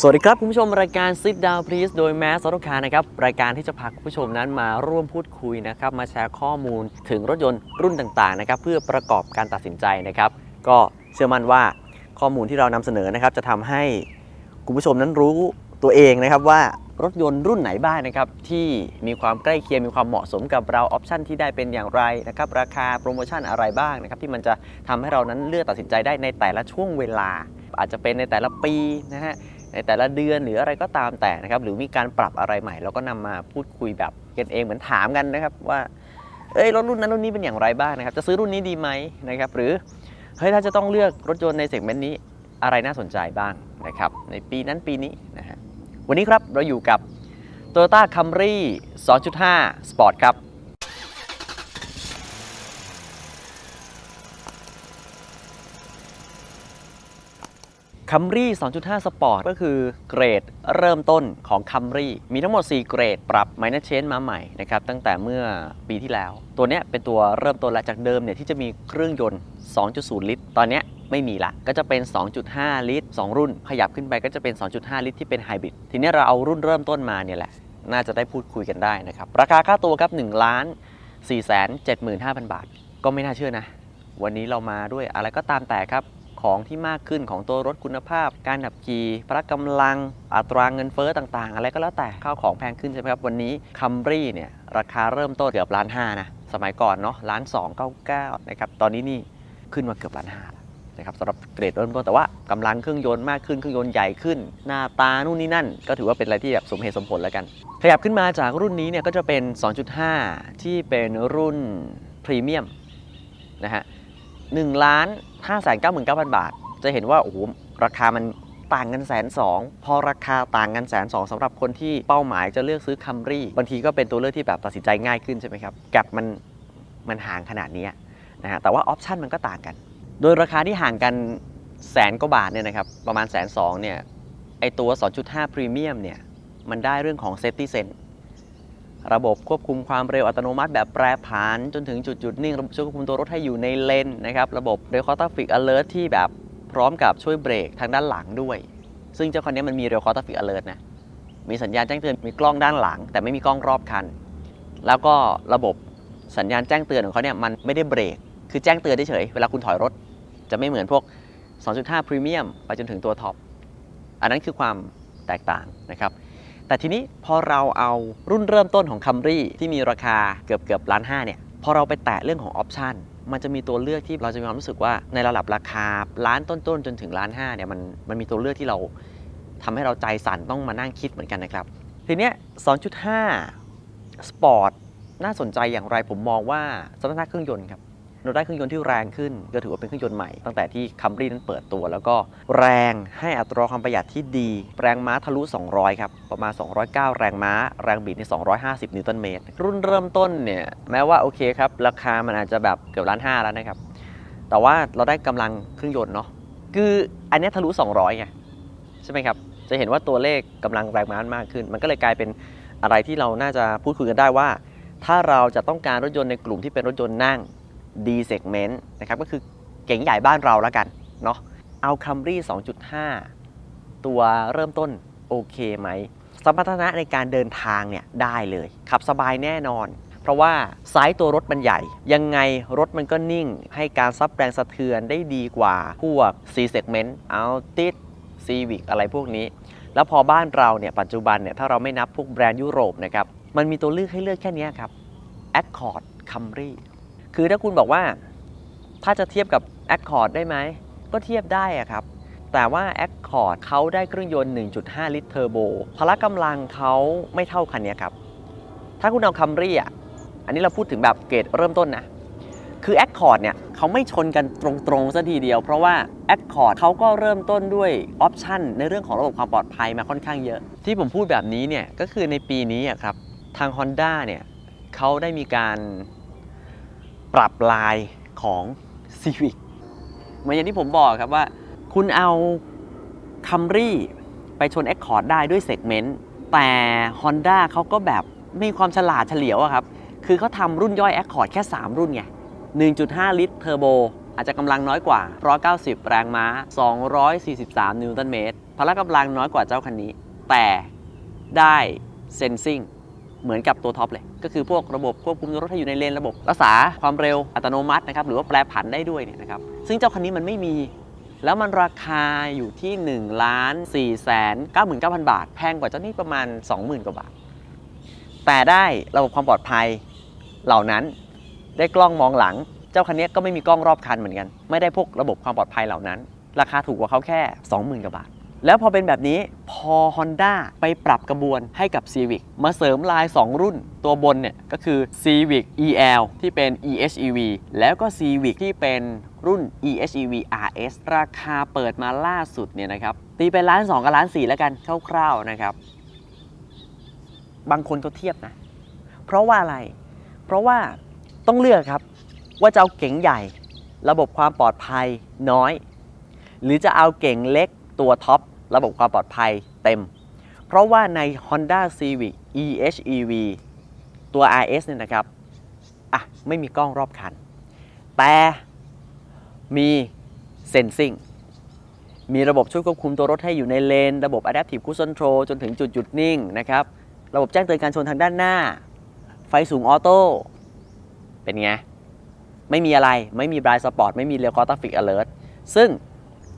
สวัสดีครับ คุณผู้ชมรายการ Sit Down Please โดยแมสซอตคานะครับ รายการที่จะพาคุณผู้ชมนั้นมาร่วมพูดคุยนะครับ มาแชร์ข้อมูลถึงรถยนต์รุ่นต่างๆนะครับ เพื่อประกอบการตัดสินใจนะครับ ก็เชื่อมั่นว่าข้อมูลที่เรานำเสนอนะครับ จะทำให้คุณผู้ชมนั้นรู้ตัวเองนะครับว่ารถยนต์รุ่นไหนบ้างนะครับ ที่มีความใกล้เคียงมีความเหมาะสมกับเราออปชันที่ได้เป็นอย่างไรนะครับราคาโปรโมชั่นอะไรบ้างนะครับที่มันจะทำให้เรานั้นเลือกตัดสินใจได้ในแต่ละช่วงเวลา อาจจะเป็นในแต่ละปีนะฮะ ในแต่ละเดือนหรืออะไรก็ตามแต่นะครับ หรือมีการปรับอะไรใหม่เราก็นำมาพูดคุยแบบกันเองเหมือนถามกันนะครับว่าเอ้ยรถรุ่นนั้นรุ่นนี้เป็นอย่างไรบ้างนะครับ จะซื้อรุ่นนี้ดีไหมนะครับหรือเฮ้ยถ้าจะต้องเลือกรถยนต์ในเซกเมนต์นี้อะไรน่าสนใจบ้างนะครับในปีนั้นปีนี้นะฮะวันนี้ครับเราอยู่กับ Toyota Camry 2.5 Sport ครับ คัมรี่2.5 สปอร์ตก็คือเกรดเริ่มต้นของคัมรี่มีทั้งหมด 4 เกรด ปรับ m i n u s Change มาใหม่นะครับตั้งแต่เมื่อปีที่แล้ว ตัวนี้เป็นตัวเริ่มต้นและจากเดิมเนี่ยที่จะมีเครื่องยนต์ 2.0 ลิตร ตอนนี้ไม่มีละ ก็จะเป็น 2.5 ลิตร 2 รุ่น ขยับขึ้นไปก็จะเป็น 2.5 ลิตรที่เป็นไฮบริดทีนี้เราเอารุ่นเริ่มต้นมาเนี่ยแหละ น่าจะได้พูดคุยกันได้นะครับราคาค่าตัวครับ1ล้าน4 7 5 0 0 0 บาท ก็ไม่น่าเชื่อนะ วันนี้เรามาด้วยอะไรก็ตามแต่ครับ ของที่มากขึ้นของตัวรถคุณภาพ การขับขี่พละกำลัง อัตราเงินเฟ้อต่างๆ อะไรก็แล้วแต่ข้าวของแพงขึ้นใช่ไหมครับ วันนี้คัมรี่เนี่ยราคาเริ่มต้นเกือบล้านห้านะสมัยก่อนเนาะล้านสองเก้าเก้านะครับตอนนี้นี่ขึ้นมาเกือบล้านห้านะครับสำหรับเกรดเริ่มต้นแต่ว่ากำลังเครื่องยนต์มากขึ้นเครื่องยนต์ใหญ่ขึ้น หน้าตานู่นนี่นั่น ก็ถือว่าเป็นอะไรที่แบบสมเหตุสมผลแล้วกัน ขยับขึ้นมาจากรุ่นนี้เนี่ยก็จะเป็น 2.5 ที่เป็นรุ่นพรีเมียมนะฮะ 1ล้าน5 9 9 0 0 0บาท จะเห็นว่าโอ้โหราคามันต่างกันแสนสองพอราคาต่างกันแสนสองสำหรับคนที่เป้าหมายจะเลือกซื้อคัมรี่บางทีก็เป็นตัวเลือกที่แบบตัดสินใจง่ายขึ้นใช่ไหมครับแกับมันมันห่างขนาดนี้นะฮะแต่ว่าออปชันมันก็ต่างกัน โดยราคาที่ห่างกันแสนกว่าบาทเนี่ยนะครับประมาณแสนสองเนี่ยไอตัว 2.5พรีเมียมเนี่ยมันได้เรื่องของ Safety Sense ระบบควบคุมความเร็วอัตโนมัติแบบแปรผัน จนถึงจุดหยุดนิ่งระบบช่วยควบคุมตัวรถให้อยู่ในเลนนะครับ ระบบ r e c o r d Traffic Alert ที่แบบพร้อมกับช่วยเบรกทางด้านหลังด้วย ซึ่งเจ้าคันนี้มันมี r e c o r d Traffic Alert นะ มีสัญญาณแจ้งเตือนมีกล้องด้านหลัง แต่ไม่มีกล้องรอบคัน แล้วก็ระบบสัญญาณแจ้งเตือนของเขาเนี่ยมันไม่ได้เบรก คือแจ้งเตือนเฉยเวลาคุณถอยรถ จะไม่เหมือนพวก 2.5พรีเมียมไปจนถึงตัวท็อป อันนั้นคือความแตกต่างนะครับ แต่ทีนี้พอเราเอารุ่นเริ่มต้นของ Camry ที่มีราคาเกือบเกือบล้านห้าเนี่ยพอเราไปแตะเรื่องของออปชันมันจะมีตัวเลือกที่เราจะมีความรู้สึกว่าในระดับราคาล้านต้นๆจนถึงล้านห้าเนี่ยมันมันมีตัวเลือกที่เราทำให้เราใจสั่นต้องมานั่งคิดเหมือนกันนะครับ ทีเนี้ย 2.5 สปอร์ตน่าสนใจอย่างไรผมมองว่าสมรรถนะเครื่องยนต์ครับ เราได้เครื่องยนต์ที่แรงขึ้น ก็ถือว่าเป็นเครื่องยนต์ใหม่ ตั้งแต่ที่คัมรี่นั้นเปิดตัว แล้วก็แรงให้อัตราความประหยัดที่ดี แรงม้าทะลุ 200 ครับ ประมาณ 209 แรงม้า แรงบิดใน 250 นิวตันเมตร รุ่นเริ่มต้นเนี่ย แม้ว่าโอเคครับ ราคามันอาจจะแบบเกือบล้านห้าแล้วนะครับ แต่ว่าเราได้กำลังเครื่องยนต์เนาะ คืออันนี้ทะลุ 200 ไง ใช่ไหมครับ จะเห็นว่าตัวเลขกำลังแรงม้ามากขึ้น มันก็เลยกลายเป็นอะไรที่เราน่าจะพูดคุยกันได้ว่า ถ้าเราจะต้องการรถยนต์ในกลุ่มที่เป็นรถยนต์นั่ง D segment นะครับก็คือเก๋งใหญ่บ้านเราแล้วกันเนาะเอา Camry 2.5 ตัวเริ่มต้นโอเคไหมสมรรถนะในการเดินทางเนี่ยได้เลย ขับสบายแน่นอน เพราะว่าไซส์ตัวรถมันใหญ่ ยังไงรถมันก็นิ่ง ให้การซับแรงสะเทือนได้ดีกว่า พวก C segment Altis Civic อะไรพวกนี้ แล้วพอบ้านเราเนี่ยปัจจุบันเนี่ยถ้าเราไม่นับพวกแบรนด์ยุโรปนะครับ มันมีตัวเลือกให้เลือกแค่นี้ครับ Accord Camry คือถ้าคุณบอกว่าถ้าจะเทียบกับ Accord ได้ไหม ก็เทียบได้อะครับ แต่ว่า Accord เขาได้เครื่องยนต์ 1.5 ลิตรเทอร์โบพละกำลังเขาไม่เท่าคันนี้ครับ ถ้าคุณเอา Camry อะอันนี้เราพูดถึงแบบเกรดเริ่มต้นนะคือ Accord เนี่ยเขาไม่ชนกันตรงๆซะทีเดียว เพราะว่า Accord เขาก็เริ่มต้นด้วยออปชันในเรื่องของระบบความปลอดภัยมาค่อนข้างเยอะ ที่ผมพูดแบบนี้เนี่ยก็คือในปีนี้ครับทาง Honda เนี่ยเขาได้มีการ ปรับลายของ Civic เหมือนอย่างที่ผมบอกครับว่า คุณเอา Camry ไปชน Accord ได้ด้วยเซกเมนต์แต่ Honda เขาก็แบบมีความฉลาดเฉลียวอะครับ คือเขาทำรุ่นย่อย Accord แค่ 3 รุ่นไง 1.5 ลิตรเทอร์โบ อาจจะกำลังน้อยกว่า 190 แรงม้า 243 นิวตันเมตรพละกำลังน้อยกว่าเจ้าคันนี้ แต่ได้เซนซิง เหมือนกับตัวท็อปเลย ก็คือพวกระบบควบคุมรถให้อยู่ในเลนระบบ รักษาความเร็วอัตโนมัตินะครับหรือว่าแปรผันได้ด้วยเนี่ยนะครับซึ่งเจ้าคันนี้มันไม่มี แล้วมันราคาอยู่ที่1ล้าน4แสน99,000 บาท แพงกว่าเจ้านี้ประมาณ 20,000 กว่าบาท แต่ได้ระบบความปลอดภัยเหล่านั้นได้กล้องมองหลัง เจ้าคันนี้ก็ไม่มีกล้องรอบคันเหมือนกัน ไม่ได้พวกระบบความปลอดภัยเหล่านั้น ราคาถูกกว่าเขาแค่ 20,000 กว่าบาท แล้วพอเป็นแบบนี้พอ Honda ไปปรับกระบวนให้กับ Civic มาเสริมลาย 2 รุ่นตัวบนเนี่ยก็คือ Civic EL ที่เป็น EHEV แล้วก็ Civic ที่เป็นรุ่น EHEV RS ราคาเปิดมาล่าสุดเนี่ยนะครับตีไปล้าน2กับล้าน4แล้วกันคร่าวๆนะครับ บางคนก็เทียบนะ เพราะว่าอะไร เพราะว่าต้องเลือกครับว่าจะเอาเก๋งใหญ่ ระบบความปลอดภัยน้อย หรือจะเอาเก๋งเล็ก ตัวท็อประบบความปลอดภัยเต็ม เพราะว่าใน Honda Civic EHEV ตัว RS เนี่ยนะครับ อะ ไม่มีกล้องรอบคัน แต่มีเซนซิงมีระบบช่วยควบคุมตัวรถให้อยู่ในเลน ระบบ Adaptive Cruise Control จนถึงจุดหยุดนิ่งนะครับ ระบบแจ้งเตือนการชนทางด้านหน้า ไฟสูงออโต้ เป็นไง ไม่มีอะไร ไม่มี Blind Spot ไม่มี Rear Car Traffic Alert ซึ่ง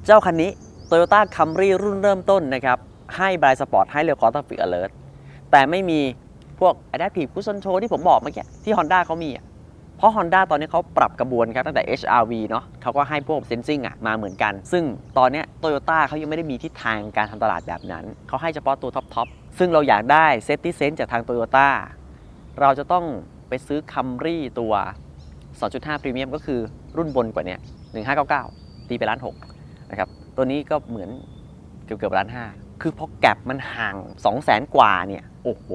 เจ้าคันนี้ Toyota Camry รุ่นเริ่มต้นนะครับ ให้ Blind Spot ให้ Rear Car Traffic Alert แต่ไม่มีพวก Adaptive Cruise Control ที่ผมบอกเมื่อกี้ที่ Honda เขามีอะเพราะ Honda ตอนนี้เขาปรับกระบวนครับตั้งแต่ HRV เนาะเขาก็ให้พวก Sensing อะมาเหมือนกัน ซึ่งตอนนี้ Toyota เขายังไม่ได้มีทิศทางการทำตลาดแบบนั้น เขาให้เฉพาะตัวท็อปๆซึ่งเราอยากได้ Safety Sense จากทาง Toyota เราจะต้องไปซื้อ Camry ตัว 2.5 Premium ก็คือรุ่นบนกว่านี้1599 ตีไปล้านหกนะครับ ตัวนี้ก็เหมือนเกือบเกือบล้านห้าคือพอแก็บมันห่าง2 0 0แสนกว่าเนี่ย โอ้โห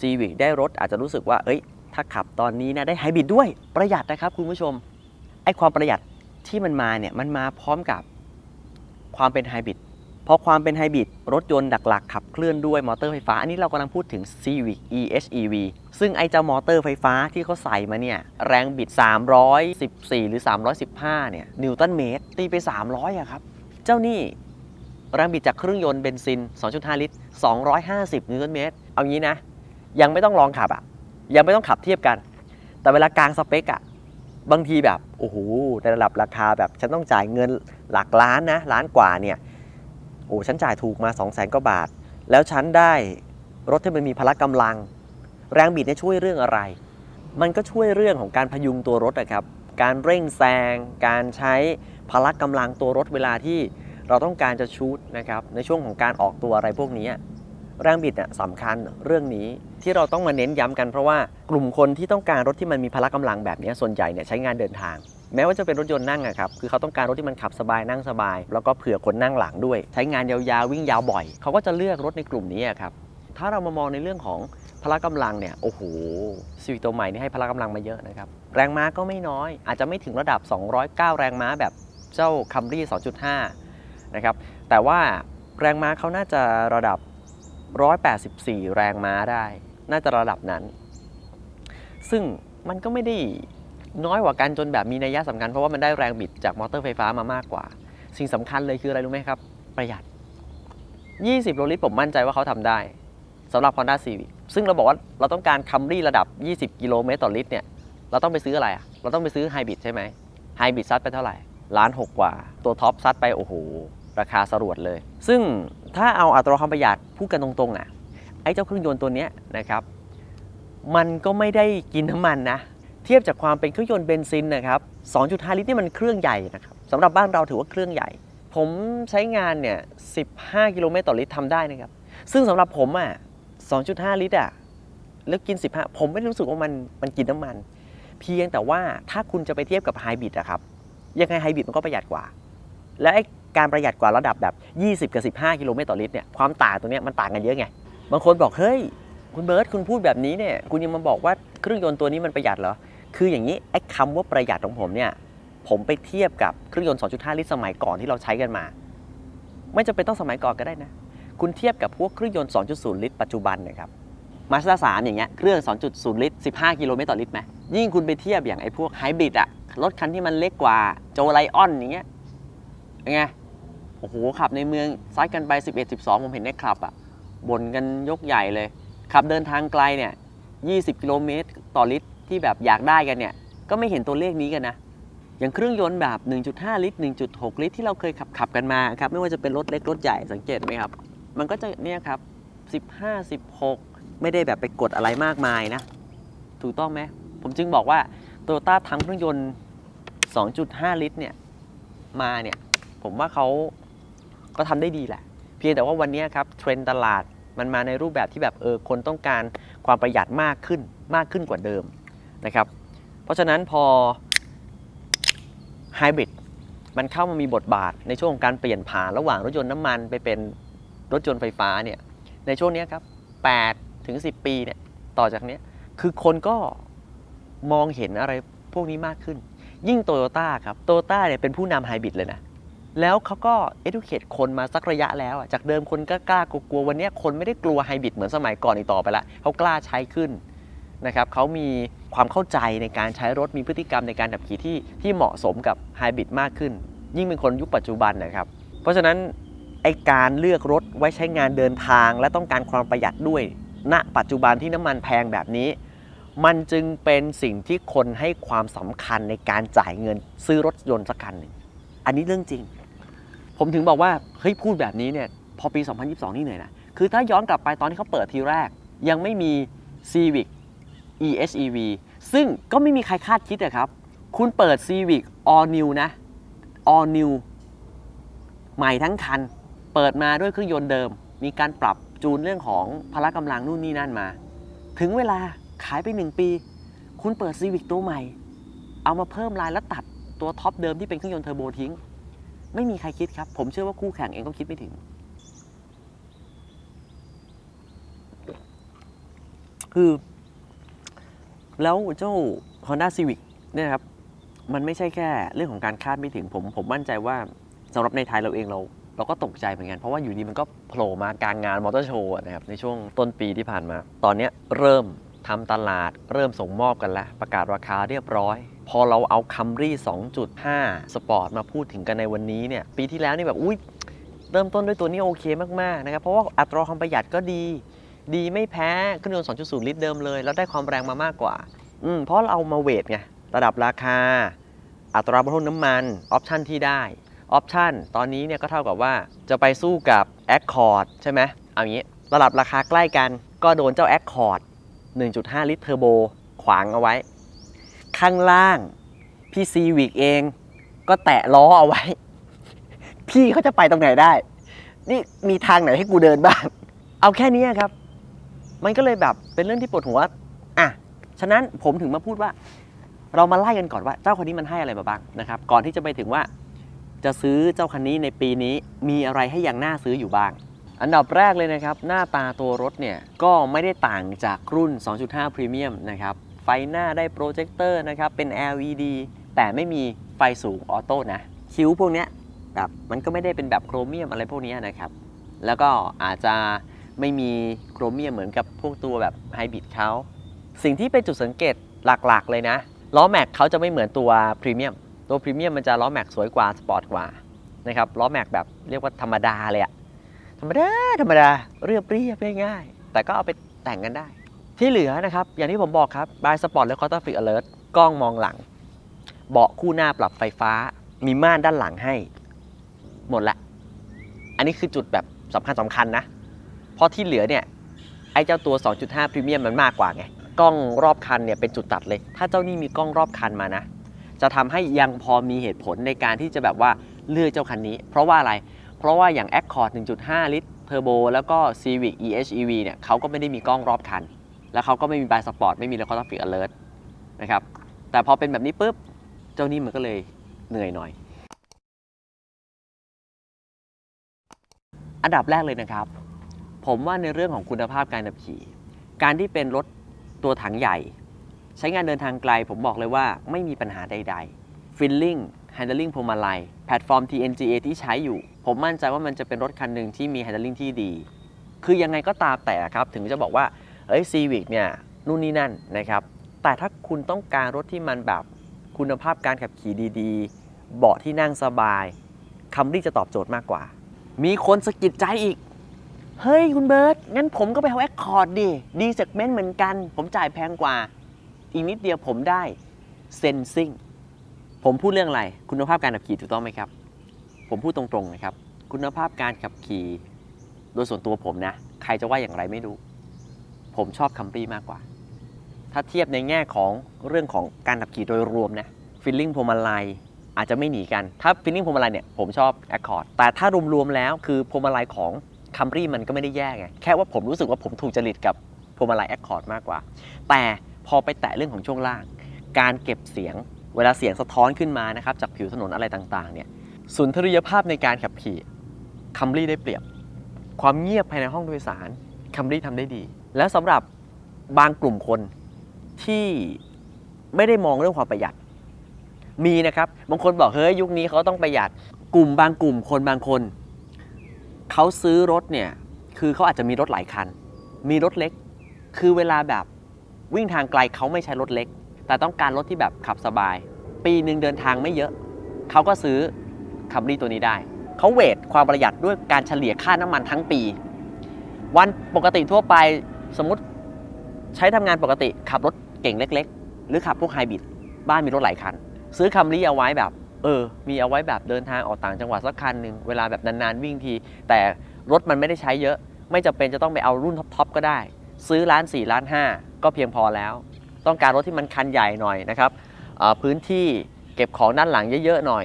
Civic ได้รถอาจจะรู้สึกว่า เอ้ย ถ้าขับตอนนี้นะได้ไฮบริดด้วยประหยัดนะครับคุณผู้ชม ไอ้ความประหยัดที่มันมาเนี่ย มันมาพร้อมกับความเป็นไฮบริดพอความเป็นไฮบริดรถยนต์หลักๆ ขับเคลื่อนด้วยมอเตอร์ไฟฟ้า อันนี้เรากำลังพูดถึง Civic EHEV ซึ่งไอ้เจ้ามอเตอร์ไฟฟ้าที่เขาใส่มาเนี่ย แรงบิด 314 หรือ 315 เนี่ย นิวตันเมตรตีไป 300อะครับ เจ้านี่แรงบิดจากเครื่องยนต์เบนซิน 2.5 ลิตร 250 นิวตันเมตร เอางี้นะ ยังไม่ต้องลองขับอะยังไม่ต้องขับเทียบกัน แต่เวลากลางสเปคอะบางทีแบบ โอ้โห ในระดับราคาแบบ ฉันต้องจ่ายเงินหลักล้านนะ ล้านกว่าเนี่ย โอ้ฉันจ่ายถูกมา 2 0 0แสนกว่าบาท แล้วฉันได้รถที่มันมีพละกำลัง แรงบิดเนี่ยช่วยเรื่องอะไร มันก็ช่วยเรื่องของการพยุงตัวรถนะครับ การเร่งแซง การใช้ พละกำลังตัวรถเวลาที่เราต้องการจะชูดนะครับในช่วงของการออกตัวอะไรพวกนี้แรงบิดน่ะสำคัญเรื่องนี้ที่เราต้องมาเน้นย้ำกันเพราะว่ากลุ่มคนที่ต้องการรถที่มันมีพละกำลังแบบนี้ส่วนใหญ่เนี่ยใช้งานเดินทาง แม้ว่าจะเป็นรถยนต์นั่งอะครับคือเขาต้องการรถที่มันขับสบายนั่งสบาย แล้วก็เผื่อคนนั่งหลังด้วย ใช้งานยาวๆวิ่งยาวบ่อย เขาก็จะเลือกรถในกลุ่มนี้ครับถ้าเรามามองในเรื่องของพละกำลังเนี่ยโอ้โหซีวิกตัวใหม่นี่ให้พละกำลังมาเยอะนะครับแรงม้าก็ไม่น้อย อาจจะไม่ถึงระดับ 209 แรงม้าแบบ เจ้าคัมรี่2.5 นะครับ แต่ว่าแรงม้าเขาน่าจะระดับ 184 แรงม้าได้ น่าจะระดับนั้น ซึ่งมันก็ไม่ได้น้อยกว่ากันจนแบบมีนัยยะสำคัญ เพราะว่ามันได้แรงบิดจากมอเตอร์ไฟฟ้ามามากกว่า สิ่งสำคัญเลยคืออะไรรู้ไหมครับ ประหยัด 20โลลิตรผมมั่นใจว่าเขาทำได้สำหรับ Honda Civic ซึ่งเราบอกว่าเราต้องการคัมรี่ระดับ 20 กิโลเมตรต่อลิตรเนี่ย เราต้องไปซื้ออะไรอะเราต้องไปซื้อไฮบริดใช่ไหมไฮบริดซัดไปเท่าไหร่ ล้านหกกว่า ตัวท็อปซัดไปโอ้โห ราคาสรวดเลย ซึ่งถ้าเอาอัตราความประหยัดพูดกันตรงๆนะไอ้เจ้าเครื่องยนต์ตัวนี้นะครับ มันก็ไม่ได้กินน้ำมันนะ เทียบจากความเป็นเครื่องยนต์เบนซินนะครับ 2.5 ลิตรนี่มันเครื่องใหญ่นะครับสำหรับบ้านเราถือว่าเครื่องใหญ่ ผมใช้งานเนี่ย 15 กิโลเมตรต่อลิตรทำได้นะครับ ซึ่งสำหรับผมอะ 2.5 ลิตรอะแล้วกิน 15 ผมไม่ได้รู้สึกว่ามันมันกินน้ำมัน เพียงแต่ว่าถ้าคุณจะไปเทียบกับไฮบริดอะครับ ยังไงไฮบริดมันก็ประหยัดกว่า และไอ้การประหยัดกว่าระดับแบบ 20 กับ 15 กิโลเมตรต่อลิตรเนี่ยความต่างตรงเนี้ยมันต่างกันเยอะไง บางคนบอกเฮ้ยคุณเบิร์ตคุณพูดแบบนี้เนี่ยคุณยังมาบอกว่าเครื่องยนต์ตัวนี้มันประหยัดเหรอ คืออย่างนี้ไอ้คำว่าประหยัดของผมเนี่ยผมไปเทียบกับเครื่องยนต์ 2.5 ลิตรสมัยก่อนที่เราใช้กันมา ไม่จำเป็นต้องสมัยก่อนก็ได้นะ คุณเทียบกับพวกเครื่องยนต์ 2.0 ลิตรปัจจุบันนะครับมาสด้าสามอย่างเงี้ยเครื่อง 2.0 ลิตร 15 กิโลเมตรต่อลิตรไหมยิ่งคุณไปเทียบอย่างไอ้พวกไฮบริดอะ รถคันที่มันเล็กกว่าโจไลออนอย่างเงี้ยไงโหโอ้โหขับในเมืองซัดกันไป 11 12 ผมเห็นในคลับอะบ่นกันยกใหญ่เลย ขับเดินทางไกลเนี่ย 20 กิโลเมตรต่อลิตรที่แบบอยากได้กันเนี่ย ก็ไม่เห็นตัวเลขนี้กันนะ อย่างเครื่องยนต์แบบ 1.5 ลิตร 1.6 ลิตร ที่เราเคยขับขับกันมาครับ ไม่ว่าจะเป็นรถเล็กรถใหญ่สังเกตไหมครับ มันก็จะเนี่ยครับ 15 16 ไม่ได้แบบไปกดอะไรมากมายนะ ถูกต้องไหม ผมจึงบอกว่าโตโยต้าทำเครื่องยนต์ 2.5 ลิตรเนี่ยมาเนี่ยผมว่าเขาก็ทำได้ดีแหละ เพียงแต่ว่าวันนี้ครับเทรนตลาดมันมาในรูปแบบที่แบบเออคนต้องการความประหยัดมากขึ้นมากขึ้นกว่าเดิมนะครับเพราะฉะนั้นพอไฮบริดมันเข้ามามีบทบาทในช่วงของการเปลี่ยนผ่านระหว่างรถยนต์น้ำมันไปเป็นรถยนต์ไฟฟ้าเนี่ยในช่วงนี้ครับ8ถึง 10 ปีเนี่ยต่อจากนี้คือคนก็มองเห็นอะไรพวกนี้มากขึ้น ยิ่งโตโยต้าครับโตโยต้าเนี่ยเป็นผู้นำไฮบริดเลยนะ แล้วเขาก็ educate คนมาสักระยะแล้วอะจากเดิมคนก็กล้ากลัวๆวันนี้คนไม่ได้กลัวไฮบริดเหมือนสมัยก่อนอีกต่อไปละเขากล้าใช้ขึ้นนะครับเขามีความเข้าใจในการใช้รถมีพฤติกรรมในการขับขี่ที่ที่เหมาะสมกับไฮบริดมากขึ้น ยิ่งเป็นคนยุคปัจจุบันนะครับ เพราะฉะนั้นไอการเลือกรถไว้ใช้งานเดินทาง และต้องการความประหยัดด้วยณปัจจุบันที่น้ำมันแพงแบบนี้ มันจึงเป็นสิ่งที่คนให้ความสำคัญในการจ่ายเงินซื้อรถยนต์สักคันหนึ่งอันนี้เรื่องจริง ผมถึงบอกว่าเฮ้ยพูดแบบนี้เนี่ยพอปี 2022 นี่เหนื่อยนะ คือถ้าย้อนกลับไปตอนที่เขาเปิดทีแรก ยังไม่มี Civic EHEV ซึ่งก็ไม่มีใครคาดคิดอะครับ คุณเปิด Civic All New นะ All New ใหม่ทั้งคัน เปิดมาด้วยเครื่องยนต์เดิม มีการปรับจูนเรื่องของพละกำลังนู่นนี่นั่นมา ถึงเวลา ขายไป 1 ปี คุณเปิด Civic ตัวใหม่ เอามาเพิ่มลายแล้วตัดตัวท็อปเดิมที่เป็นเครื่องยนต์เทอร์โบทิ้ง ไม่มีใครคิดครับ ผมเชื่อว่าคู่แข่งเองก็คิดไม่ถึง คือ แล้วเจ้า Honda Civic เนี่ยครับ มันไม่ใช่แค่เรื่องของการคาดไม่ถึงผม ผมมั่นใจว่าสำหรับในไทยเราเองเราเราก็ตกใจเหมือนกัน เพราะว่าอยู่ดีมันก็โผล่มากลางงานมอเตอร์โชว์นะครับในช่วงต้นปีที่ผ่านมา ตอนนี้เริ่ม ทำตลาดเริ่มส่งมอบกันแล้ว ประกาศราคาเรียบร้อย พอเราเอาคัมรี่2.5 สปอร์ตมาพูดถึงกันในวันนี้เนี่ยปีที่แล้วนี่แบบอุ้ยเริ่มต้นด้วยตัวนี้โอเคมากๆนะครับเพราะว่าอัตราความประหยัดก็ดี ดีไม่แพ้เครื่องยนต์ 2.0 ลิตรเดิมเลย แล้วได้ความแรงมามากกว่า อืมเพราะเราเอามาเวทไงระดับราคา อัตราบรรทุกน้ำมันออปชันที่ได้ออปชันตอนนี้เนี่ยก็เท่ากับว่าจะไปสู้กับ Accord ใช่ไหมเอางี้ระดับราคาใกล้กันก็โดนเจ้า Accord 1.5 ลิตรเทอร์โบขวางเอาไว้ ข้างล่างพี่ซีวิกเองก็แตะล้อเอาไว้ พี่เขาจะไปตรงไหนได้ นี่มีทางไหนให้กูเดินบ้าง เอาแค่นี้ครับ มันก็เลยแบบเป็นเรื่องที่ปวดหัว อะ ฉะนั้นผมถึงมาพูดว่า เรามาไล่กันก่อนว่าเจ้าคันนี้มันให้อะไรมาบ้างนะครับ ก่อนที่จะไปถึงว่า จะซื้อเจ้าคันนี้ในปีนี้มีอะไรให้อยังน่าซื้ออยู่บ้าง อันดับแรกเลยนะครับหน้าตาตัวรถเนี่ยก็ไม่ได้ต่างจากรุ่น 2.5 Premium นะครับไฟหน้าได้โปรเจคเตอร์นะครับเป็น LED แต่ไม่มีไฟสูงออโต้นะคิ้วพวกเนี้ยแบบมันก็ไม่ได้เป็นแบบโครเมียมอะไรพวกนี้นะครับแล้วก็อาจจะไม่มีโครเมียมเหมือนกับพวกตัวแบบไฮบริดเขาสิ่งที่เป็นจุดสังเกตหลักๆ เลยนะล้อแม็กเขาจะไม่เหมือนตัวพรีเมียมตัวพรีเมียมมันจะล้อแม็กสวยกว่าสปอร์ตกว่านะครับล้อแม็กแบบเรียกว่าธรรมดาเลยอะ รรมดาธรรมดาเรียบเรียบง่ายๆแต่ก็เอาไปแต่งกันได้ ที่เหลือนะครับ อย่างที่ผมบอกครับบายสปอร์ตและคอร์ตฟิกอเลิร์ตกล้องมองหลัง เบาะคู่หน้าปรับไฟฟ้า มีม่านด้านหลังให้ หมดละ อันนี้คือจุดแบบสำคัญสำคัญนะ เพราะที่เหลือเนี่ย ไอ้เจ้าตัว 2.5 พรีเมียมมันมากกว่าไง กล้องรอบคันเนี่ยเป็นจุดตัดเลย ถ้าเจ้านี่มีกล้องรอบคันมานะ จะทำให้ยังพอมีเหตุผลในการที่จะแบบว่าเลือกเจ้าคันนี้ เพราะว่าอะไร เพราะว่าอย่าง Accord 1.5 ลิตรเทอร์โบแล้วก็ Civic EHEV เนี่ยเขาก็ไม่ได้มีกล้องรอบคัน แล้วเขาก็ไม่มีบายสปอร์ตไม่มี Record Traffic Alert นะครับแต่พอเป็นแบบนี้ปุ๊บ เจ้านี่มันก็เลยเหนื่อยหน่อย อันดับแรกเลยนะครับ ผมว่าในเรื่องของคุณภาพการขับขี่ การที่เป็นรถตัวถังใหญ่ ใช้งานเดินทางไกล ผมบอกเลยว่าไม่มีปัญหาใดๆ Feeling Handling พวงมาลัยแพลตฟอร์ม TNGA ที่ใช้อยู่ ผมมั่นใจว่ามันจะเป็นรถคันหนึ่งที่มี Handling ที่ดี คือยังไงก็ตามแต่ครับ ถึงจะบอกว่าเอ้ย Civic เนี่ยนู่นนี่นั่นนะครับ แต่ถ้าคุณต้องการรถที่มันแบบคุณภาพการขับขี่ดีๆ เบาะที่นั่งสบายคัมรี่จะตอบโจทย์มากกว่า มีคนสะกิดใจอีก เฮ้ยคุณเบิร์ตงั้นผมก็ไปเอาแอคคอร์ดดิดีเซกเมนต์เหมือนกัน ผมจ่ายแพงกว่า อีกนิดเดียวผมได้เซนซิง ผมพูดเรื่องอะไร คุณภาพการขับขี่ถูกต้องไหมครับ ผมพูดตรงๆนะครับ คุณภาพการขับขี่ โดยส่วนตัวผมนะ ใครจะว่าอย่างไรไม่รู้ ผมชอบคัมรี่มากกว่า ถ้าเทียบในแง่ของเรื่องของการขับขี่โดยรวมนะฟีลลิ่งพวงมาลัยอาจจะไม่หนีกัน ถ้าฟีลลิ่งพวงมาลัยเนี่ยผมชอบ Accord แต่ถ้ารวมๆแล้วคือพวงมาลัยของคัมรี่มันก็ไม่ได้แย่ไง แค่ว่าผมรู้สึกว่าผมถูกจริตกับพวงมาลัย Accord มากกว่า แต่พอไปแตะเรื่องของช่วงล่าง การเก็บเสียง เวลาเสียงสะท้อนขึ้นมานะครับจากผิวถนนอะไรต่างๆเนี่ยสุนทรียภาพในการขับขี่คัมรี่ได้เปรียบ ความเงียบภายในห้องโดยสารคัมรี่ทำได้ดี แล้วสำหรับบางกลุ่มคนที่ไม่ได้มองเรื่องความประหยัด มีนะครับบางคนบอกเฮ้ยยุคนี้เขาต้องประหยัดกลุ่มบางกลุ่มคนบางคนเขาซื้อรถเนี่ยคือเขาอาจจะมีรถหลายคัน มีรถเล็ก คือเวลาแบบวิ่งทางไกลเขาไม่ใช้รถเล็ก แต่ต้องการรถที่แบบขับสบาย ปีหนึ่งเดินทางไม่เยอะ เขาก็ซื้อคัมรี่ตัวนี้ได้ เขาเวทความประหยัดด้วยการเฉลี่ยค่าน้ำมันทั้งปี วันปกติทั่วไปสมมติใช้ทำงานปกติขับรถเก่งเล็ก ๆ หรือขับพวกไฮบริดบ้านมีรถหลายคัน ซื้อคัมรี่เอาไว้แบบ เออ มีเอาไว้แบบเดินทางออกต่างจังหวัดสักคันหนึ่งเวลาแบบนานๆวิ่งที แต่รถมันไม่ได้ใช้เยอะ ไม่จำเป็นจะต้องไปเอารุ่นท็อปๆก็ได้ ซื้อล้าน4ล้าน 5 ก็เพียงพอแล้ว ต้องการรถที่มันคันใหญ่หน่อยนะครับพื้นที่เก็บของด้านหลังเยอะๆหน่อย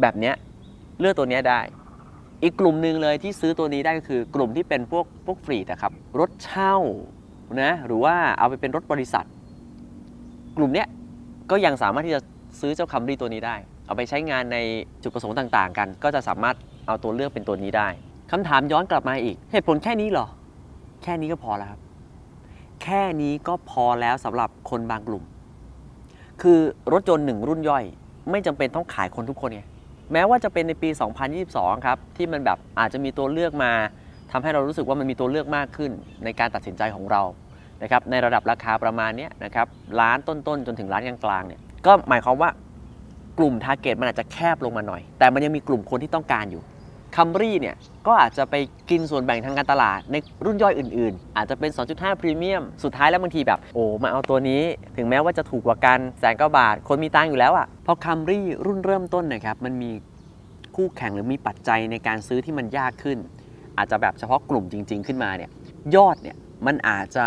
แบบเนี้ยเลือกตัวเนี้ยได้ อีกกลุ่มหนึ่งเลยที่ซื้อตัวนี้ได้ก็คือกลุ่มที่เป็นพวกพวกฟรีดนะครับรถเช่านะหรือว่าเอาไปเป็นรถบริษัท กลุ่มนี้ก็ยังสามารถที่จะซื้อเจ้าคัมรี่ตัวนี้ได้ เอาไปใช้งานในจุดประสงค์ต่างๆ กัน ก็จะสามารถเอาตัวเลือกเป็นตัวนี้ได้คำถามย้อนกลับมาอีก เหตุผลแค่นี้เหรอ แค่นี้ก็พอแล้วครับ แค่นี้ก็พอแล้วสำหรับคนบางกลุ่ม คือรถยนต์หนึ่งรุ่นย่อย ไม่จำเป็นต้องขายคนทุกคนไงแม้ว่าจะเป็นในปี 2022 ครับ ที่มันแบบอาจจะมีตัวเลือกมาทำให้เรารู้สึกว่ามันมีตัวเลือกมากขึ้นในการตัดสินใจของเรานะครับในระดับราคาประมาณนี้นะครับล้านต้นๆ จนถึงล้านกลางๆเนี่ยก็หมายความว่ากลุ่มทาร์เก็ตมันอาจจะแคบลงมาหน่อย แต่มันยังมีกลุ่มคนที่ต้องการอยู่ คัมรี่เนี่ยก็อาจจะไปกินส่วนแบ่งทางการตลาดในรุ่นย่อยอื่นๆ อาจจะเป็น 2.5 พรีเมียม สุดท้ายแล้วบางทีแบบ โอ้ มาเอาตัวนี้ ถึงแม้ว่าจะถูกกว่ากันแสนกว่าบาท คนมีตังค์อยู่แล้วอะ่ะพราะคัมรี่รุ่นเริ่มต้นนะครับ มันมีคู่แข่งหรือมีปัจจัยในการซื้อที่มันยากขึ้น อาจจะแบบเฉพาะกลุ่มจริง ๆ ขึ้นมาเนี่ยยอดเนี่ยมันอาจจะ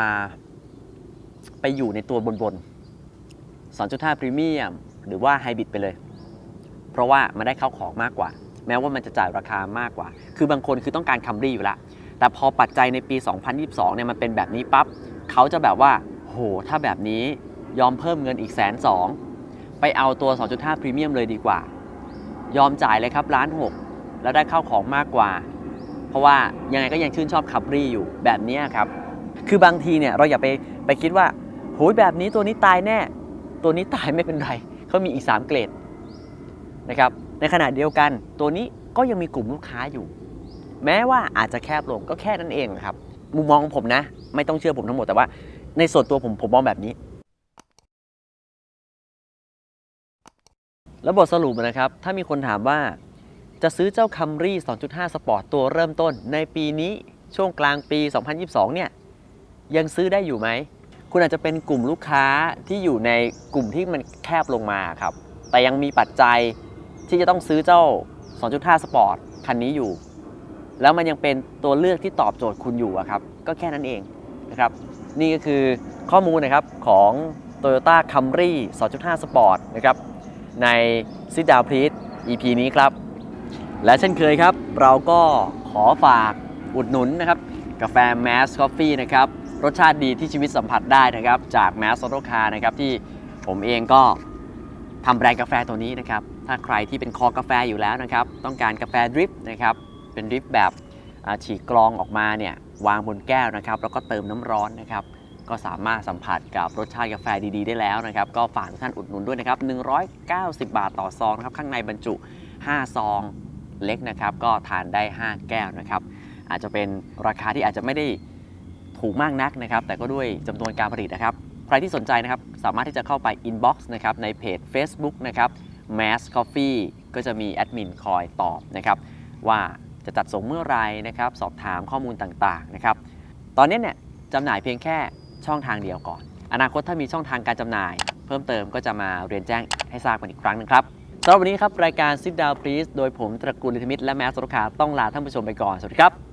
ไปอยู่ในตัวบนๆ2.5 พรีเมียมหรือว่าไฮบริดไปเลย เพราะว่ามันได้เข้าของมากกว่า แม้ว่ามันจะจ่ายราคามากกว่า คือบางคนคือต้องการคัมรี่อยู่ล้วแต่พอปัจจัยในปี 2022 เนี่ยมันเป็นแบบนี้ปั๊บเขาจะแบบว่า โห ถ้าแบบนี้ยอมเพิ่มเงินอีกแสนสองไปเอาตัว 2.5 พรีเมียมเลยดีกว่า ยอมจ่ายเลยครับล้านหกแล้วได้เข้าของมากกว่า เพราะว่ายังไงก็ยังชื่นชอบคับรี่อยู่แบบนี้ครับ คือบางทีเนี่ยเราอย่าไปไปคิดว่าโหยแบบนี้ตัวนี้ตายแน่ ตัวนี้ตายไม่เป็นไรเขามีอีก 3 เกรดนะครับ ในขณะเดียวกัน ตัวนี้ก็ยังมีกลุ่มลูกค้าอยู่ แม้ว่าอาจจะแคบลงก็แค่นั้นเองครับ มุมมองของผมนะ ไม่ต้องเชื่อผมทั้งหมดแต่ว่า ในส่วนตัวผมผมมองแบบนี้ แล้วบทสรุปนะครับ ถ้ามีคนถามว่าจะซื้อเจ้าคัมรี่ 2.5 สปอร์ตตัวเริ่มต้น ในปีนี้ช่วงกลางปี 2022 เนี่ย ยังซื้อได้อยู่ไหม คุณอาจจะเป็นกลุ่มลูกค้าที่อยู่ในกลุ่มที่มันแคบลงมาครับ แต่ยังมีปัจจัย ที่จะต้องซื้อเจ้า 2.5 สปอร์ตคันนี้อยู่ แล้วมันยังเป็นตัวเลือกที่ตอบโจทย์คุณอยู่อะครับ ก็แค่นั้นเองนะครับ นี่ก็คือข้อมูลนะครับของ Toyota Camry 2.5 Sport นะครับ ใน Sit Down Please EP นี้ครับ และเช่นเคยครับ เราก็ขอฝากอุดหนุนนะครับ กาแฟ Mass Coffee นะครับ รสชาติดีที่ชีวิตสัมผัสได้นะครับ จาก Mass Auto Car นะครับ ที่ผมเองก็ทำแบรนด์กาแฟตัวนี้นะครับ ถ้าใครที่เป็นคอกาแฟอยู่แล้วนะครับ ต้องการกาแฟดริปนะครับ เป็นดริปแบบฉีกกรองออกมาเนี่ยวางบนแก้วนะครับ แล้วก็เติมน้ำร้อนนะครับ ก็สามารถสัมผัสกับรสชาติกาแฟดีๆ ได้แล้วนะครับ ก็ฝากท่านอุดหนุนด้วยนะครับ 190 บาทต่อซองนะครับข้างในบรรจุ 5 ซองเล็กนะครับ ก็ทานได้ 5 แก้วนะครับ อาจจะเป็นราคาที่อาจจะไม่ได้ถูกมากนักนะครับ แต่ก็ด้วยจำนวนการผลิตนะครับ ใครที่สนใจนะครับ สามารถที่จะเข้าไป inbox นะครับในเพจ Facebook นะครับ Mass Coffee ก็จะมีแอดมินคอยตอบนะครับว่าจะจัดส่งเมื่อไรนะครับสอบถามข้อมูลต่างๆนะครับตอนนี้เนี่ยจำหน่ายเพียงแค่ช่องทางเดียวก่อน อนาคตถ้ามีช่องทางการจำหน่าย เพิ่มเติมก็จะมาเรียนแจ้งให้ทราบกันอีกครั้งหนึงครับสำหรับวันนี้ครับ รายการ Sit Down Please โดยผมตระกูลลิทมิตรและแมสโซคาต้องลาท่านผู้ชมไปก่อน สวัสดีครับ